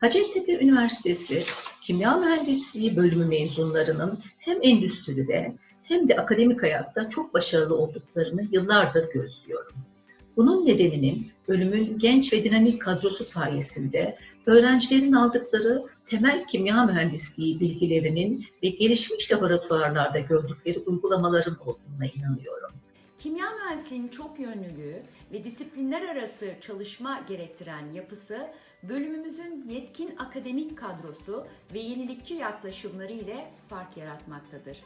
Hacettepe Üniversitesi Kimya Mühendisliği bölümü mezunlarının hem endüstride hem de akademik hayatta çok başarılı olduklarını yıllardır gözlüyorum. Bunun nedeninin bölümün genç ve dinamik kadrosu sayesinde öğrencilerin aldıkları temel kimya mühendisliği bilgilerinin ve gelişmiş laboratuvarlarda gördükleri uygulamaların olduğuna inanıyorum. Kimya mühendisliğinin çok yönlülüğü ve disiplinler arası çalışma gerektiren yapısı bölümümüzün yetkin akademik kadrosu ve yenilikçi yaklaşımları ile fark yaratmaktadır.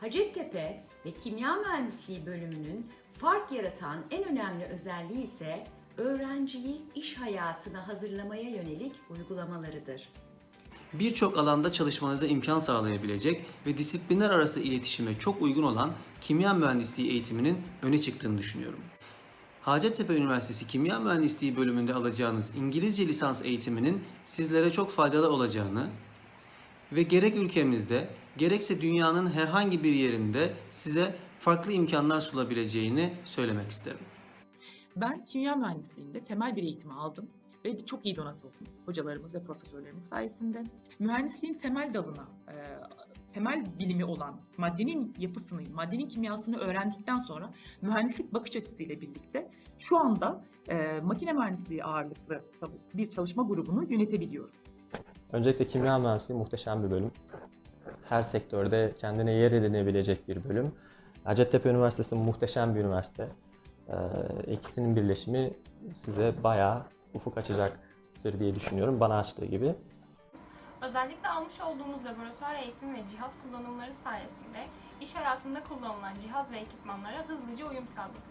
Hacettepe ve Kimya Mühendisliği bölümünün fark yaratan en önemli özelliği ise öğrenciyi iş hayatına hazırlamaya yönelik uygulamalarıdır. Birçok alanda çalışmanıza imkan sağlayabilecek ve disiplinler arası iletişime çok uygun olan kimya mühendisliği eğitiminin öne çıktığını düşünüyorum. Hacettepe Üniversitesi Kimya Mühendisliği bölümünde alacağınız İngilizce lisans eğitiminin sizlere çok faydalı olacağını ve gerek ülkemizde gerekse dünyanın herhangi bir yerinde size farklı imkanlar sunabileceğini söylemek isterim. Ben kimya mühendisliğinde temel bir eğitim aldım ve çok iyi donatıldım hocalarımız ve profesörlerimiz sayesinde. Mühendisliğin temel dalına, e, temel bilimi olan maddenin yapısını, maddenin kimyasını öğrendikten sonra mühendislik bakış açısıyla birlikte şu anda e, makine mühendisliği ağırlıklı bir çalışma grubunu yönetebiliyorum. Öncelikle kimya mühendisliği muhteşem bir bölüm. Her sektörde kendine yer edinebilecek bir bölüm. Hacettepe Üniversitesi muhteşem bir üniversite. Ee, ikisinin birleşimi size bayağı ufuk açacaktır diye düşünüyorum. Bana açtığı gibi. Özellikle almış olduğumuz laboratuvar eğitimi ve cihaz kullanımları sayesinde iş hayatında kullanılan cihaz ve ekipmanlara hızlıca uyum sağladık.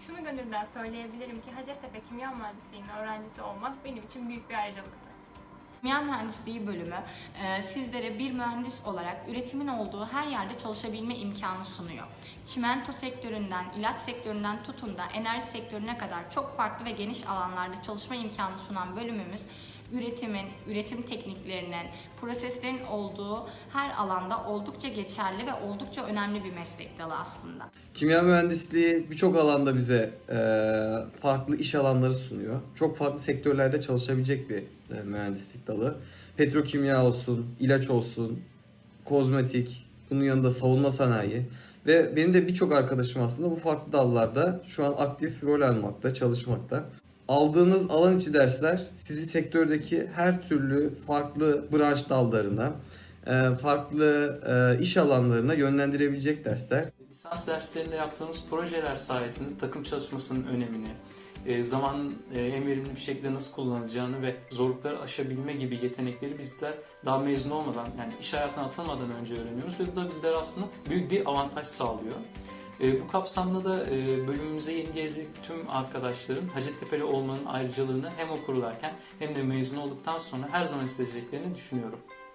Şunu gönülden söyleyebilirim ki Hacettepe Kimya Mühendisliği'nin öğrencisi olmak benim için büyük bir ayrıcalıktı. Kimya Mühendisliği bölümü e, sizlere bir mühendis olarak üretimin olduğu her yerde çalışabilme imkanı sunuyor. Çimento sektöründen, ilaç sektöründen tutun da enerji sektörüne kadar çok farklı ve geniş alanlarda çalışma imkanı sunan bölümümüz üretimin, üretim tekniklerinin, proseslerin olduğu her alanda oldukça geçerli ve oldukça önemli bir meslek dalı aslında. Kimya mühendisliği birçok alanda bize e, farklı iş alanları sunuyor. Çok farklı sektörlerde çalışabilecek bir e, mühendislik dalı. Petrokimya olsun, ilaç olsun, kozmetik, bunun yanında savunma sanayi ve benim de birçok arkadaşım aslında bu farklı dallarda şu an aktif rol almakta, çalışmakta. Aldığınız alan içi dersler sizi sektördeki her türlü farklı branş dallarına, e, farklı e, iş alanlarına yönlendirebilecek dersler. Lisans derslerinde yaptığımız projeler sayesinde takım çalışmasının önemini, e, zaman en verimli bir şekilde nasıl kullanılacağını ve zorlukları aşabilme gibi yetenekleri bizler daha mezun olmadan yani iş hayatına atılmadan önce öğreniyoruz ve bu da bizlere aslında büyük bir avantaj sağlıyor. E, Bu kapsamda da e, bölümümüze yeni gelecek tüm arkadaşların Hacettepe'li olmanın ayrıcalığını hem okurlarken hem de mezun olduktan sonra her zaman hissedeceklerini düşünüyorum.